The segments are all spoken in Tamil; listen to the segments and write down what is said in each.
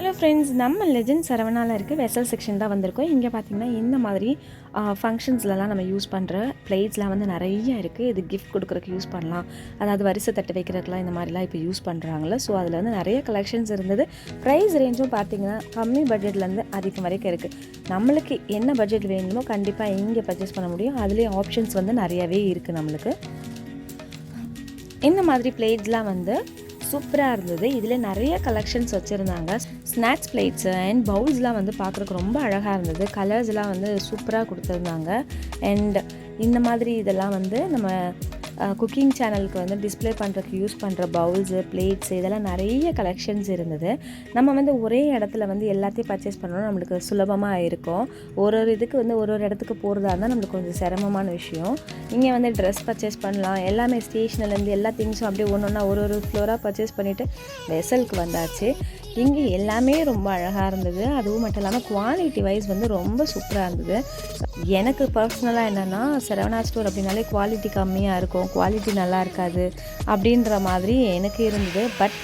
ஹலோ ஃப்ரெண்ட்ஸ் நம்ம லெஜெண்ட் சரவணாவில் இருக்க வெசல் செக்ஷன் தான் வந்திருக்கோம். இங்கே பார்த்தீங்கன்னா இந்த மாதிரி ஃபங்க்ஷன்ஸ்லலாம் நம்ம யூஸ் பண்ணுற பிளேட்ஸ்லாம் வந்து நிறைய இருக்குது இது கிஃப்ட் கொடுக்குறக்கு யூஸ் பண்ணலாம். அதாவது வரிசை தட்டு வைக்கிறதுக்குலாம் இந்த மாதிரிலாம் இப்போ யூஸ் பண்ணுறாங்களே ஸோ அதில் வந்து நிறைய கலெக்ஷன்ஸ் இருந்தது. ப்ரைஸ் ரேஞ்சும் பார்த்தீங்கன்னா கம்மி பட்ஜெட்லேருந்து அதிகம் வரைக்கும் இருக்குது நம்மளுக்கு என்ன பட்ஜெட் வேணுமோ கண்டிப்பாக இங்கே பர்ச்சேஸ் பண்ண முடியும். அதுலேயே ஆப்ஷன்ஸ் வந்து நிறையவே இருக்குது நம்மளுக்கு. இந்த மாதிரி பிளேட்ஸ்லாம் வந்து சூப்பராக இருந்தது. இதில் நிறைய கலெக்ஷன்ஸ் வச்சுருந்தாங்க. ஸ்நாக்ஸ் பிளேட்ஸ் அண்ட் பவுல்ஸ்லாம் வந்து பார்க்குறக்கு ரொம்ப அழகாக இருந்தது. கலர்ஸ்லாம் வந்து சூப்பராக கொடுத்துருந்தாங்க. அண்ட் இந்த மாதிரி இதெல்லாம் வந்து நம்ம குக்கிங் சேனலுக்கு வந்து டிஸ்ப்ளே பண்ணுறதுக்கு யூஸ் பண்ணுற பவுல்ஸு பிளேட்ஸ் இதெல்லாம் நிறைய கலெக்ஷன்ஸ் இருந்தது. நம்ம வந்து ஒரே இடத்துல வந்து எல்லாத்தையும் பர்ச்சேஸ் பண்ணணும் நம்மளுக்கு சுலபமாக இருக்கும். ஒரு ஒரு இதுக்கு வந்து ஒரு ஒரு இடத்துக்கு போகிறதா இருந்தால் நம்மளுக்கு கொஞ்சம் சிரமமான விஷயம். இங்கே வந்து ட்ரெஸ் பர்ச்சேஸ் பண்ணலாம். எல்லாமே ஸ்டேஷனிலேருந்து எல்லா திங்ஸும் அப்படியே ஒன்று ஒன்றா ஒரு ஒரு ஃப்ளோராக பர்ச்சேஸ் பண்ணிவிட்டு வெசலுக்கு வந்தாச்சு. இங்கே எல்லாமே ரொம்ப அழகாக இருந்தது. அதுவும் மட்டும் இல்லாமல் குவாலிட்டி வைஸ் வந்து ரொம்ப சூப்பராக இருந்தது. எனக்கு பர்சனலாக என்னென்னா சரவணா ஸ்டோர் அப்படின்னாலே குவாலிட்டி கம்மியாக இருக்கும். குவாலிட்டி நல்லா இருக்காது அப்படின்ற மாதிரி எனக்கு இருந்தது. பட்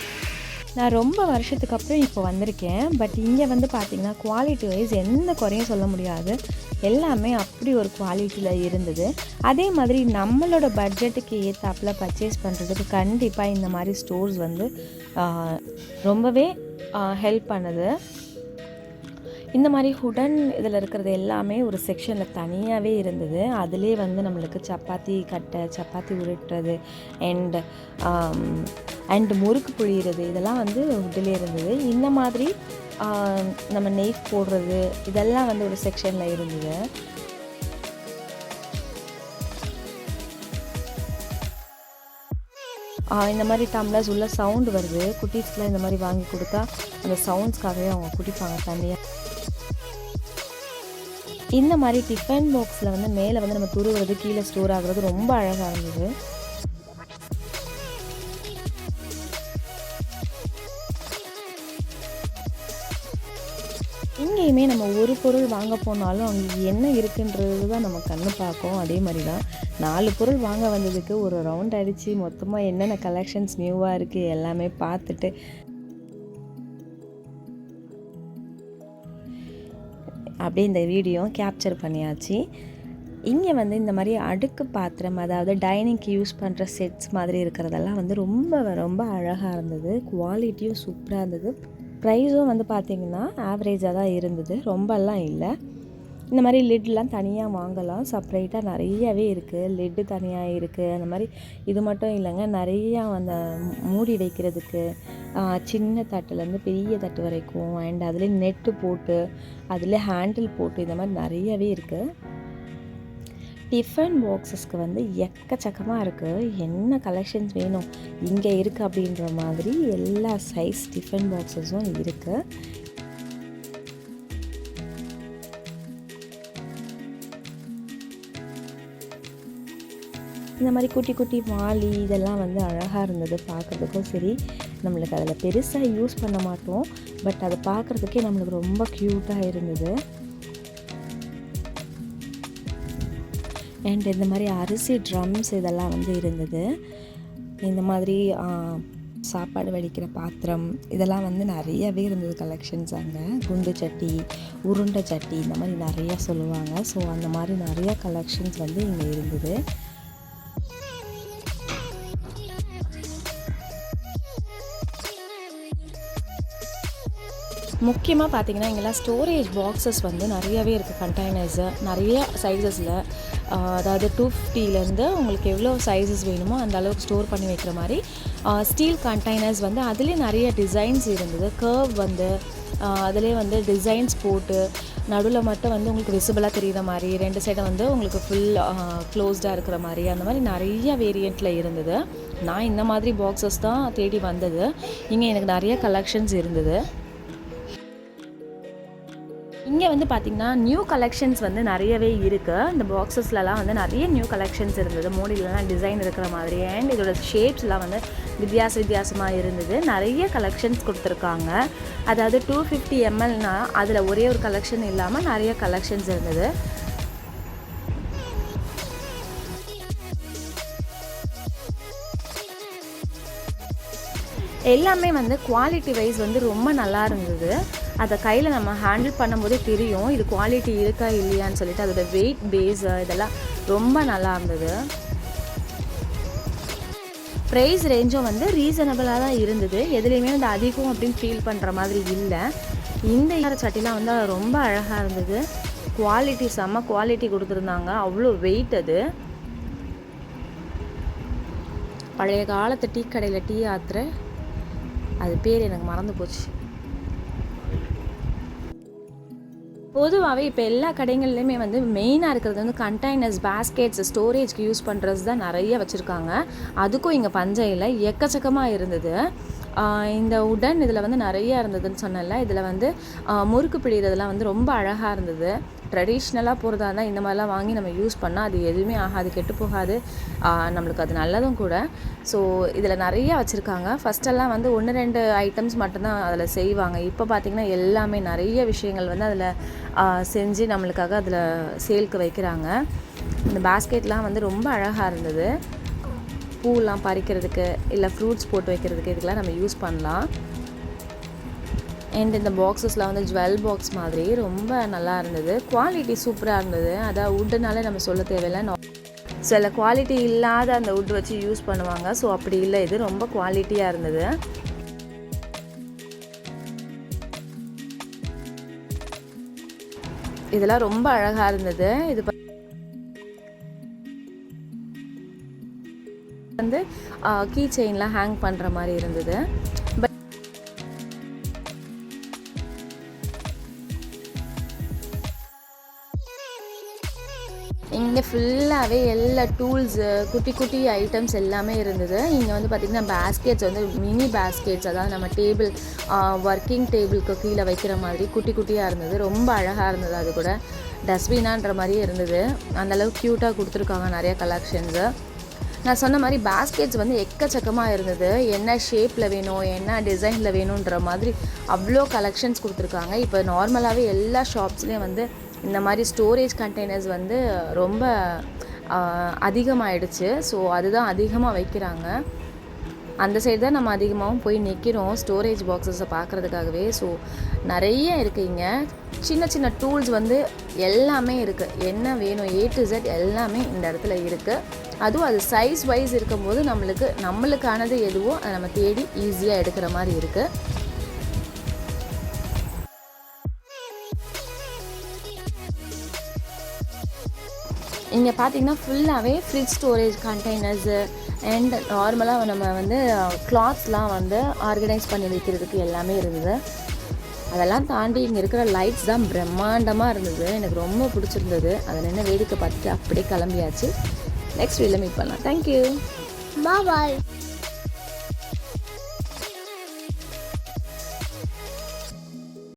நான் ரொம்ப வருஷத்துக்கு அப்புறம் இப்போ வந்திருக்கேன். பட் இங்கே வந்து பார்த்திங்கன்னா குவாலிட்டி வைஸ் எந்த குறையும் சொல்ல முடியாது. எல்லாமே அப்படி ஒரு குவாலிட்டியில் இருந்தது. அதே மாதிரி நம்மளோட பட்ஜெட்டுக்கு ஏற்றாப்புல பர்ச்சேஸ் பண்ணுறதுக்கு கண்டிப்பாக இந்த மாதிரி ஸ்டோர்ஸ் வந்து ரொம்பவே ஹெல்ப் பண்ணுது. இந்த மாதிரி ஹுடன் இதில் இருக்கிறது எல்லாமே ஒரு செக்ஷனில் தனியாகவே இருந்தது. அதிலே வந்து நம்மளுக்கு சப்பாத்தி கட்டை சப்பாத்தி உருட்டுறது அண்ட் அண்ட் um, முறுக்கு புழியிறது இதெல்லாம் வந்து உட்டிலே இருந்தது. இந்த மாதிரி நம்ம நெய் போடுறது இதெல்லாம் வந்து ஒரு செக்ஷனில் இருந்தது. இந்த மாதிரி டம்ளர்ஸ் உள்ள சவுண்டு வருது. குட்டீஸ்க்குலாம் இந்த மாதிரி வாங்கி கொடுத்தா அந்த சவுண்ட்ஸ்க்காகவே அவங்க குடிப்பாங்க தனியாக இந்த மாதிரி டிஃபன் பாக்ஸில் வந்து மேலே வந்து நம்ம துருவுறது கீழே ஸ்டோர் ஆகுறது ரொம்ப அழகாக இருந்தது. இங்கேயுமே நம்ம ஒரு பொருள் வாங்க போனாலும் அங்கே என்ன இருக்குன்றது தான் நம்ம கண்ணு பார்க்கும். அதே மாதிரி தான் நாலு பொருள் வாங்க வந்ததுக்கு ஒரு ரவுண்ட் அடித்து மொத்தமாக என்னென்ன கலெக்ஷன்ஸ் நியூவாக இருக்குது எல்லாமே பார்த்துட்டு. அப்படியே இந்த வீடியோ கேப்சர் பண்ணியாச்சு. இங்கே வந்து இந்த மாதிரி அடுக்கு பாத்திரம் அதாவது டைனிங்க்கு யூஸ் பண்ணுற செட்ஸ் மாதிரி இருக்கிறதெல்லாம் வந்து ரொம்ப ரொம்ப அழகாக இருந்தது. குவாலிட்டியும் சூப்பராக இருந்தது. ப்ரைஸும் வந்து பார்த்திங்கன்னா ஆவரேஜாக தான் இருந்தது. ரொம்பலாம் இல்லை. இந்த மாதிரி லிட்லாம் தனியாக வாங்கலாம். செப்ரேட்டாக நிறையவே இருக்குது லிட்டு தனியாக இருக்குது அந்த மாதிரி இது மட்டும் இல்லைங்க. நிறையா அந்த மூடி வைக்கிறதுக்கு சின்ன தட்டுலேருந்து பெரிய தட்டு வரைக்கும் அண்ட் அதில் நெட்டு போட்டு அதில் ஹேண்டில் போட்டு இந்த மாதிரி நிறையவே இருக்குது டிஃபன் பாக்ஸஸ்க்கு வந்து எக்கச்சக்கமாக இருக்குது என்ன கலெக்ஷன்ஸ் வேணும்? இங்கே இருக்குது அப்படின்ற மாதிரி எல்லா சைஸ் டிஃபன் பாக்ஸஸும் இருக்குது இந்த மாதிரி குட்டி குட்டி வாளி இதெல்லாம் வந்து அழகாக இருந்தது பார்க்குறதுக்கும் சரி. நம்மளுக்கு அதில் பெருசாக யூஸ் பண்ண மாட்டோம். பட் அதை பார்க்குறதுக்கே நம்மளுக்கு ரொம்ப க்யூட்டாக இருந்தது. அண்ட் இந்த மாதிரி அரிசி ட்ரம்ஸ் இதெல்லாம் வந்து இருந்தது. இந்த மாதிரி சாப்பாடு வடிக்கிற பாத்திரம் இதெல்லாம் வந்து நிறையவே இருந்தது கலெக்ஷன்ஸ் அங்கே. குண்டு சட்டி உருண்டை சட்டி இந்த மாதிரி நிறையா சொல்லுவாங்க. ஸோ அந்த மாதிரி நிறைய கலெக்ஷன்ஸ் வந்து இங்கே இருந்தது. முக்கியமாக பார்த்தீங்கன்னா இங்கெல்லாம் ஸ்டோரேஜ் பாக்ஸஸ் வந்து நிறையவே இருக்குது கண்டெய்னர்ஸு நிறைய சைஸஸில் அதாவது டூ ஃபிஃப்டிலேருந்து உங்களுக்கு எவ்வளோ சைஸஸ் வேணுமோ அந்த அளவுக்கு ஸ்டோர் பண்ணி வைக்கிற மாதிரி ஸ்டீல் கண்டெய்னர்ஸ் வந்து அதுலேயே நிறைய டிசைன்ஸ் இருந்தது. கர்வ் வந்து அதிலே வந்து டிசைன்ஸ் போட்டு நடுவில் மட்டும் வந்து உங்களுக்கு விசிபிளாக தெரிகிற மாதிரி ரெண்டு சைடும் வந்து உங்களுக்கு ஃபுல் க்ளோஸ்டாக இருக்கிற மாதிரி அந்த மாதிரி நிறைய வேரியண்ட்டில் இருந்தது. நான் இந்த மாதிரி பாக்ஸஸ் தான் தேடி வந்தது. இங்கே எனக்கு நிறைய கலெக்ஷன்ஸ் இருந்தது. இங்கே வந்து பார்த்திங்கன்னா நியூ கலெக்ஷன்ஸ் வந்து நிறையவே இருக்குது இந்த பாக்ஸஸ்லலாம் வந்து நிறைய நியூ கலெக்ஷன்ஸ் இருந்தது. மோடிலலாம் டிசைன் இருக்கிற மாதிரி. அண்ட் இதோட ஷேப்ஸ்லாம் வந்து வித்தியாச வித்தியாசமாக இருந்தது. நிறைய கலெக்ஷன்ஸ் கொடுத்துருக்காங்க. அதாவது டூ ஃபிஃப்டி எம்எல்னா அதில் ஒரே ஒரு கலெக்ஷன் இல்லாமல் நிறைய கலெக்ஷன்ஸ் இருந்தது. எல்லாமே வந்து குவாலிட்டி வைஸ் வந்து ரொம்ப நல்லா இருந்தது. அதை கையில் நம்ம ஹேண்டில் பண்ணும்போதே தெரியும் இது குவாலிட்டி இருக்கா இல்லையான்னு சொல்லிட்டு அதோட வெயிட் பேஸு இதெல்லாம் ரொம்ப நல்லா இருந்தது. ப்ரைஸ் ரேஞ்சும் வந்து ரீசனபிளாக தான் இருந்தது. எதுலேயுமே வந்து அதிகம் அப்படின்னு ஃபீல் பண்ணுற மாதிரி இல்லை. இந்த இயர சட்டிலாம் வந்து ரொம்ப அழகாக இருந்தது. குவாலிட்டி செம்ம குவாலிட்டி கொடுத்துருந்தாங்க. அவ்வளோ வெயிட் அது. பழைய காலத்து டீ கடையில் டீ ஆத்துற அது பேர் எனக்கு மறந்து போச்சு. பொதுவாகவே இப்போ எல்லா கடைகள்லையுமே வந்து மெயினாக இருக்கிறது வந்து கண்டெய்னர்ஸ் பேஸ்கெட்ஸ் ஸ்டோரேஜ்க்கு யூஸ் பண்ணுறது தான் நிறைய வச்சுருக்காங்க. அதுக்கும் இங்கே பஞ்சம் இல்லை. எக்கச்சக்கமாக இருந்தது. இந்த உடன் இதில் வந்து நிறைய இருந்ததுன்னு சொன்னல இதில் வந்து முறுக்கு பிடிக்கிறதுலாம் வந்து ரொம்ப அழகாக இருந்தது. ட்ரெடிஷ்னலாக போகிறதா இருந்தால் இந்த மாதிரிலாம் வாங்கி நம்ம யூஸ் பண்ணால் அது எதுவுமே ஆகாது கெட்டு போகாது. நம்மளுக்கு அது நல்லதும் கூட. ஸோ இதில் நிறைய வச்சுருக்காங்க. ஃபஸ்ட்டெல்லாம் வந்து ஒன்று ரெண்டு ஐட்டம்ஸ் மட்டும்தான் அதில் செய்வாங்க. இப்போ பார்த்திங்கன்னா எல்லாமே நிறைய விஷயங்கள் வந்து அதில் செஞ்சு நம்மளுக்காக அதில் சேல்க்கு வைக்கிறாங்க. இந்த பேஸ்கெட்லாம் வந்து ரொம்ப அழகாக இருந்தது. பூலாம் பறிக்கிறதுக்கு இல்லை ஃப்ரூட்ஸ் போட்டு வைக்கிறதுக்கு இதுக்கெல்லாம் நம்ம யூஸ் பண்ணலாம். அண்ட் இந்த பாக்ஸஸ்லாம் வந்து ஜுவல் பாக்ஸ் மாதிரி ரொம்ப நல்லா இருந்தது. குவாலிட்டி சூப்பராக இருந்தது. அதான் வுட்டுனாலே நம்ம சொல்ல தேவையில்லை. சில குவாலிட்டி இல்லாத அந்த வுட் வச்சு யூஸ் பண்ணுவாங்க. ஸோ அப்படி இல்லை. இது ரொம்ப குவாலிட்டியாக இருந்தது. இதெல்லாம் ரொம்ப அழகாக இருந்தது. இது வந்து கீ செயின்லாம் ஹேங் பண்ணுற மாதிரி இருந்தது. இங்கே ஃபுல்லாகவே எல்லா டூல்ஸு குட்டி குட்டி ஐட்டம்ஸ் எல்லாமே இருந்தது. இங்கே வந்து பார்த்திங்கன்னா பேஸ்கெட்ஸ் வந்து மினி பேஸ்கெட்ஸ் அதாவது நம்ம டேபிள் ஒர்க்கிங் டேபிளுக்கு கீழே வைக்கிற மாதிரி குட்டி குட்டியாக இருந்தது. ரொம்ப அழகாக இருந்தது அது கூட. டஸ்ட்பினான்ற மாதிரியே இருந்தது. அந்தளவுக்கு க்யூட்டாக கொடுத்துருக்காங்க நிறைய கலெக்ஷன்ஸு நான் சொன்ன மாதிரி பேஸ்கெட்ஸ் வந்து எக்கச்சக்கமாக இருந்தது. என்ன ஷேப்பில் வேணும் என்ன டிசைனில் வேணுன்ற மாதிரி அவ்வளோ கலெக்ஷன்ஸ் கொடுத்துருக்காங்க. இப்போ நார்மலாகவே எல்லா ஷாப்ஸ்லேயும் வந்து இந்த மாதிரி ஸ்டோரேஜ் கண்டெய்னர்ஸ் வந்து ரொம்ப அதிகமாகிடுச்சு ஸோ அதுதான் அதிகமாக வைக்கிறாங்க. அந்த சைடு தான் நம்ம அதிகமாகவும் போய் நிற்கிறோம் ஸ்டோரேஜ் பாக்ஸஸை பார்க்குறதுக்காகவே ஸோ நிறைய இருக்குது இங்கே. சின்ன சின்ன டூல்ஸ் வந்து எல்லாமே இருக்குது என்ன வேணும் ஏ டு ஜெட் எல்லாமே இந்த இடத்துல இருக்குது அதுவும் அது சைஸ் வைஸ் இருக்கும்போது நம்மளுக்கு நம்மளுக்கானது எதுவோ அதை நம்ம தேடி ஈஸியாக எடுக்கிற மாதிரி இருக்குது இங்கே பார்த்தீங்கன்னா ஃபுல்லாகவே ஃப்ரிட்ஜ் ஸ்டோரேஜ் கண்டெய்னர்ஸு அண்ட் நார்மலாக நம்ம வந்து uh, கிளாத்ஸ்லாம் வந்து ஆர்கனைஸ் பண்ணி வைக்கிறதுக்கு எல்லாமே இருந்தது. அதெல்லாம் தாண்டி இங்கே இருக்கிற லைட்ஸ் தான் பிரம்மாண்டமாக இருந்தது. எனக்கு ரொம்ப பிடிச்சிருந்தது. அதை நின்று வேடிக்கை பார்த்துட்டு அப்படியே கிளம்பியாச்சு. நெக்ஸ்ட் வீடியோவில் மீட் பண்ணலாம். Thank you bye.